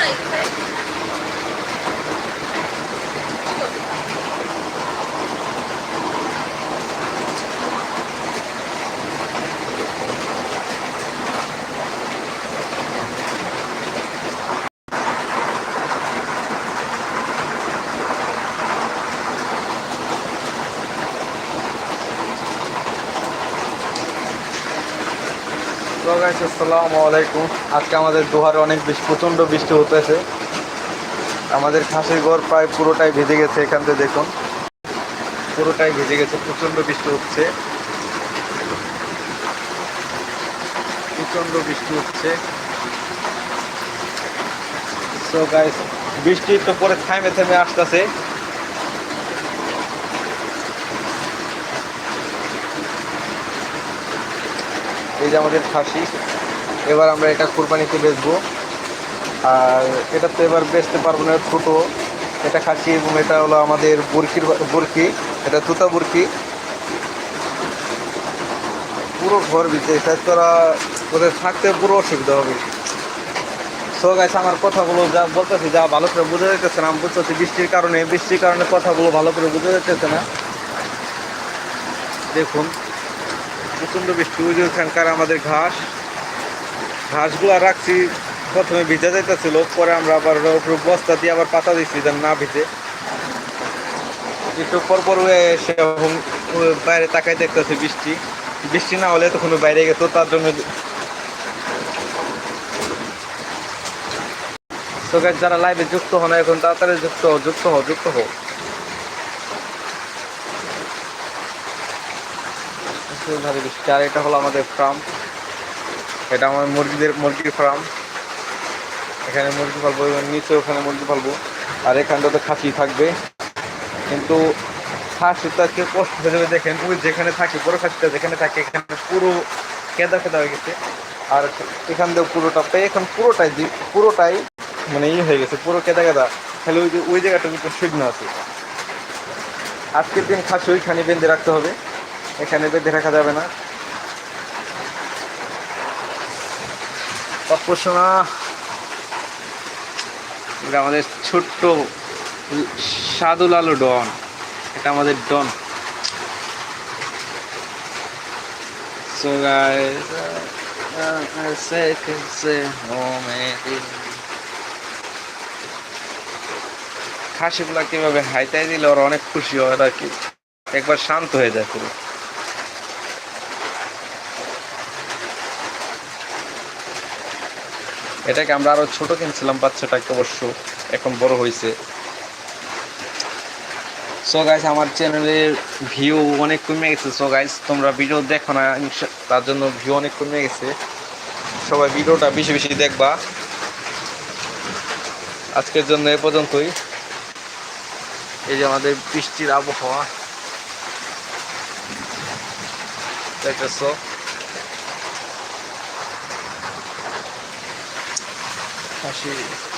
না তো আলাইকুম। আজকে আমাদের দুহারে অনেক বেশি প্রচণ্ড বৃষ্টি হতেছে। আমাদের খাসির ঘর প্রায় পুরোটাই ভিজে গেছে এখান থেকে দেখুন। পুরোটাই ভিজে গেছে, প্রচণ্ড বৃষ্টি হচ্ছে। প্রচণ্ড বৃষ্টি হচ্ছে। বৃষ্টি তো পরে থাইমে থেমে আসতেছে। এই যে আমাদের খাসি, এবার আমরা এটা কোরবানিতে বেচবো। আর এটা তো এবার বেচতে পারব না, ছোটো। এটা খাসি এবং এটা হলো আমাদের বুরকির বুরকি, এটা তুতা বুরকি। পুরো ঘর এটা তোরা ওদের থাকতে পুরো অসুবিধা হবে। সো গাছ আমার কথাগুলো যা বলতেছি, যা ভালো করে বোঝা যাইতেছে না বুঝতেছি বৃষ্টির কারণে বৃষ্টির কারণে কথাগুলো ভালো করে বোঝা যাইতেছে না। দেখুন প্রচণ্ড বৃষ্টি, ওই যে ওখানকার আমাদের ঘাস। ঘাসগুলো রাখছি, প্রথমে ভিজা যাইতেছিল, পরে আমরা আবার ওটার উপর বস্তা দিয়ে আবার পাতা দিচ্ছি যেন না ভিজে। একটু পর পর হয়ে এসে বাইরে তাকাই দেখতেছে বৃষ্টি। বৃষ্টি না হলে তখন বাইরে গেতো, তার জন্য তো যারা লাইভে যুক্ত হন, এখন তাড়াতাড়ি যুক্ত হও যুক্ত হও যুক্ত হও। ভারী বৃষ্টি আর এটা হলো আমাদের ফার্ম এটা আমার মুরগিদের, মুরগির ফার্ম এখানে মুরগি পালবো, এবং নিচে ওখানে মুরগি পালবো। আর এখানটাতে খাসি থাকবে। কিন্তু খাসিটা কেউ কষ্ট যাবে দেখেন, ওই যেখানে থাকে, বড় খাসিটা যেখানে থাকে, এখানে পুরো কেদা কেদা হয়ে গেছে। আর এখান দিয়ে পুরোটা পেয়ে এখন পুরোটাই পুরোটাই মানে ই হয়ে গেছে, পুরো কেদা কেদা। খালি ওই যে ওই জায়গাটার ভিতরে শুকনো আছে। আজকের দিন খাসি ওইখানে বেঁধে রাখতে হবে। এখানে বেঁধে রাখা যাবে না। অপসনা এটা আমাদের ছোট্ট সাদুল আলু ডন। এটা আমাদের ডন। Uh, can say খাসিগুলা কীভাবে হাইতাই দিলে ওরা অনেক খুশি হয় আর কি একবার শান্ত হয়ে যায় পুরো। এটাকে আমরা আরও ছোট কিনছিলাম বাচ্চাটাকে অবশ্য এখন বড় হয়েছে। সো গাইস আমার চ্যানেলের ভিউ অনেক কমে গেছে। সো গাইস তোমরা ভিডিও দেখো না তার জন্য ভিউ অনেক কমে গেছে। সবাই ভিডিওটা বেশি বেশি দেখবা। আজকের জন্য এ পর্যন্তই। এই যে আমাদের বৃষ্টির আবহাওয়া। দেখতেছো? お是。